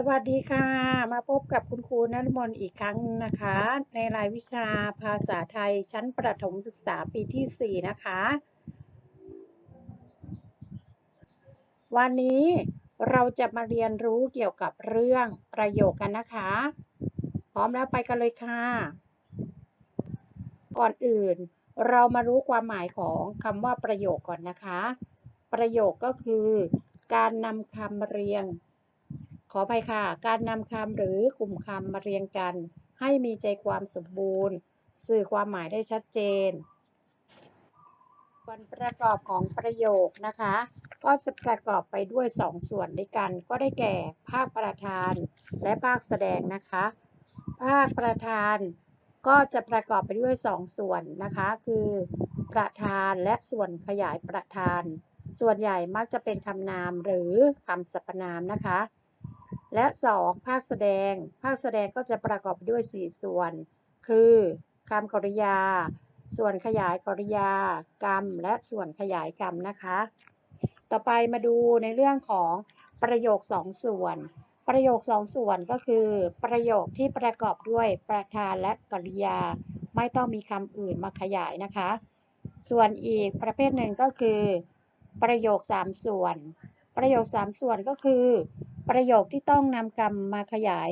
สวัสดีค่ะ มาพบกับคุณครูนฤมลอีกครั้งนะคะ ในรายวิชาภาษาไทยชั้นประถมศึกษาปีที่ 4 นะคะ วันนี้เราจะมาเรียนรู้เกี่ยวกับเรื่องประโยคกันนะคะ พร้อมแล้วไปกันเลยค่ะ ก่อนอื่น เรามารู้ความหมายของคำว่าประโยคก่อนนะคะ ประโยคก็คือ การนำคำเรียง ขออภัยค่ะ การนำคำหรือกลุ่มคำมาเรียงกัน ให้มีใจความสมบูรณ์ สื่อความหมายได้ชัดเจนส่วนประกอบของประโยคนะคะ ก็จะประกอบไปด้วย 2 ส่วนด้วยกัน ก็ได้แก่ภาคประธาน และภาคแสดงนะคะ ภาคประธานก็จะประกอบไปด้วย 2 ส่วนนะคะ คือ ประธานและส่วนขยายประธาน ส่วนใหญ่มักจะเป็นคำนามหรือคำสรรพนามนะคะ และ 2 ภาคแสดง ภาคแสดงก็จะประกอบด้วย 4 ส่วน คือคำกริยา ส่วนขยายกริยา กรรม และส่วนขยายกรรมนะคะ ต่อไปมาดูในเรื่องของประโยค 2 ส่วน ประโยค 2 ส่วนก็คือ ประโยคที่ประกอบด้วยประธานและกริยา ไม่ต้องมีคำอื่นมาขยายนะคะ ส่วนอีกประเภทหนึ่งก็คือ ประโยค 3 ส่วน ประโยค 3 ส่วนก็คือ ประโยคที่ต้องนำคำมาขยาย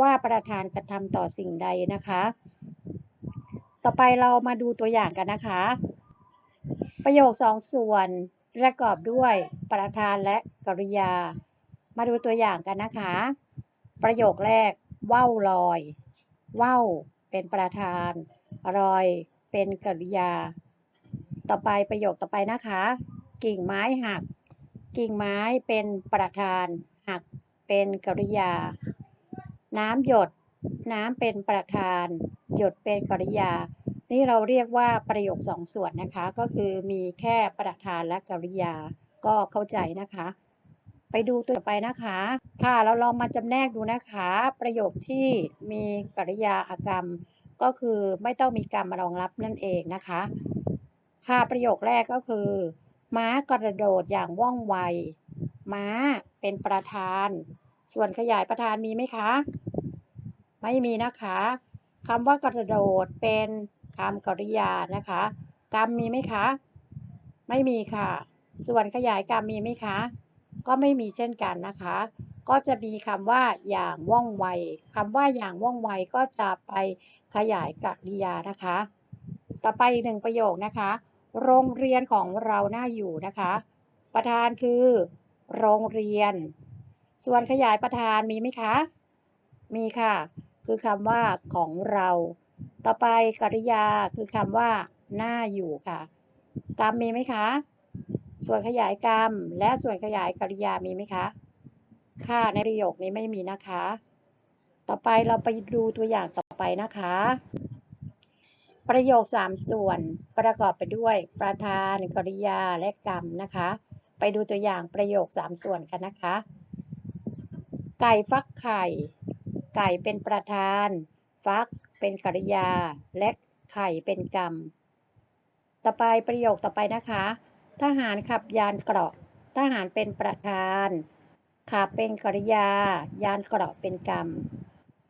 ว่าประธานกระทำต่อสิ่งใดนะคะ ต่อไปเรามาดูตัวอย่างกันนะคะ ประโยค2ส่วนประกอบด้วยประธานและกริยา มาดูตัวอย่างกันนะคะ ประโยคแรกว่าวลอยว่าวเป็นประธาน รอยเป็นกริยา ต่อไปประโยคต่อไปนะคะ กิ่งไม้หัก กิ่งไม้เป็นประธาน เป็นกริยา น้ำหยด น้ำเป็นประธาน หยดเป็นกริยา นี่เราเรียกว่าประโยคสองส่วนนะคะ ก็คือมีแค่ประธานและกริยา ก็เข้าใจนะคะ ไปดูตัวไปนะคะ ค่ะ เราลองมาจำแนกดูนะคะ ประโยคที่มีกริยาอากรรม ก็คือไม่ต้องมีกรรมมารองรับนั่นเองนะคะ ค่ะ ประโยคแรกก็คือม้ากระโดดอย่างว่องไว ม้า เป็นประธาน ส่วนขยายประธานมีไหมคะ ไม่มีนะคะคำว่ากระโดดเป็นคำกริยานะคะกรรมมีไหมคะ ไม่มีค่ะ ส่วนขยายกรรมมีไหมคะ ก็ไม่มีเช่นกันนะคะ ก็จะมีคำว่าอย่างว่องไวคำว่าอย่างว่องไวก็จะไปขยายกริยานะคะ ต่อไปอีกหนึ่งประโยคนะคะ โรงเรียนของเราน่าอยู่นะคะ ประธานคือ โรงเรียน ส่วนขยายประธานมีไหมคะ มีค่ะ คือคำว่าของเรา ต่อไปกริยาคือคำว่าหน่าอยู่ค่ะ กรรมมีไหมคะ ส่วนขยายกรรม และส่วนขยายกริยามีไหมคะ ค่ะ ในประโยคนี้ไม่มีนะคะ ต่อไปเราไปดูตัวอย่างต่อไปนะคะ ประโยค 3 ส่วนประกอบไปด้วยประธานกริยาและกรรมนะคะ ไปดูตัวอย่างประโยค 3 ส่วนกันนะคะ ไก่ฟักไข่ ไก่เป็นประธาน ฟักเป็นกริยา และไข่เป็นกรรม ต่อไปประโยคต่อไปนะคะ ทหารขับยานเกราะ ทหารเป็นประธาน ขับเป็นกริยา ยานเกราะเป็นกรรม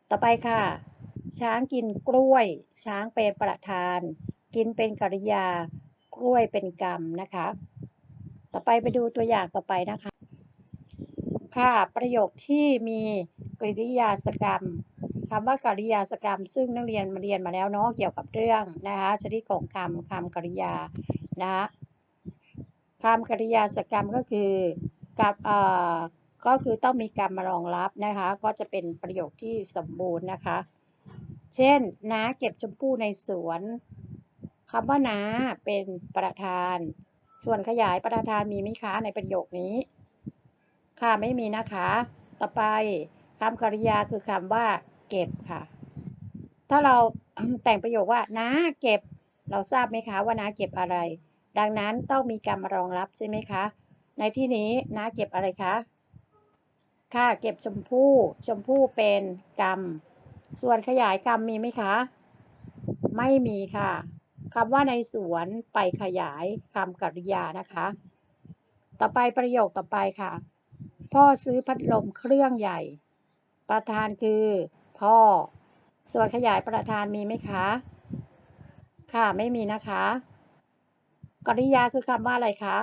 ต่อไปค่ะ ช้างกินกล้วย ช้างเป็นประธาน กินเป็นกริยา กล้วยเป็นกรรมนะคะ ต่อไปไปดูตัวอย่างต่อไปนะคะ ค่ะ ประโยคที่มีกริยาสกรรมคำว่ากริยาสกรรม ซึ่งนักเรียนมาเรียนมาแล้วเนาะเกี่ยวกับเรื่องนะคะชนิดของคำคำกริยานะคะคำกริยาสกรรมก็คือกับเอ่อก็คือต้องมีกรรมมารองรับนะคะ ก็จะเป็นประโยคที่สมบูรณ์นะคะ เช่นน้าเก็บชมพู่ในสวนคำว่าน้าเป็นประธาน ส่วนขยายประธานมีไหมคะในประโยคนี้ ค่ะไม่มีนะคะ ต่อไปคำกริยาคือคำว่าเก็บค่ะ ถ้าเราแต่งประโยคว่าน้าเก็บ เราทราบไหมคะว่าน้าเก็บอะไร ดังนั้นต้องมีกรรมรองรับใช่ไหมคะ ในที่นี้น้าเก็บอะไรคะ ค่ะเก็บชมพู่ ชมพู่เป็นกรรม ส่วนขยายกรรมมีไหมคะ ไม่มีค่ะ คำว่าในสวนไปขยายคำกริยานะคะ ต่อไปประโยคต่อไปค่ะ พ่อซื้อพัดลมเครื่องใหญ่ ประธานคือ พ่อ ส่วนขยายประธานมีไหมคะ ค่ะไม่มีนะคะ กริยาคือคำว่าอะไรคะ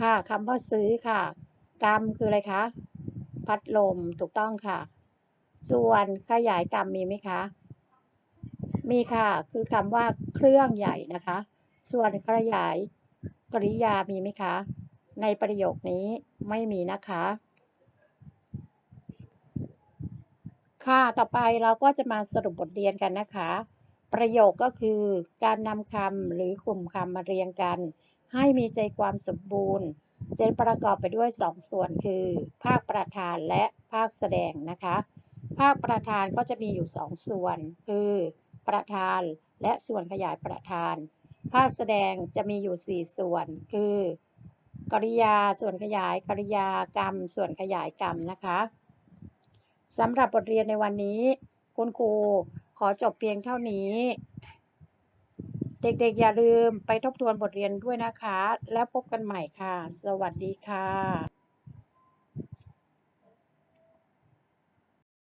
ค่ะคำว่าซื้อค่ะ กรรมคืออะไรคะ พัดลมถูกต้องค่ะ ส่วนขยายกรรมมีไหมคะ มีค่ะ คือคำว่าเครื่องใหญ่นะคะ ส่วนขยายกริยามีไหมคะ ในประโยคนี้ไม่มีนะคะ ค่ะ ต่อไปเราก็จะมาสรุปบทเรียนกันนะคะ ประโยคก็คือการนำคำหรือกลุ่มคำมาเรียงกัน ให้มีใจความสมบูรณ์จะประกอบไปด้วย2ส่วนคือ ภาคประธานและภาคแสดงนะคะ ภาคประธานก็จะมีอยู่ 2ส่วนคือ ประธาน และส่วนขยายประธาน ภาคแสดงจะมีอยู่ 4 ส่วน คือกริยาส่วนขยายกริยากรรม ส่วนขยายกรรมนะคะสำหรับบทเรียนในวันนี้ คุณครูขอจบเพียงเท่านี้ เด็กๆอย่าลืมไปทบทวนบทเรียนด้วยนะคะ แล้วพบกันใหม่ค่ะ สวัสดีค่ะ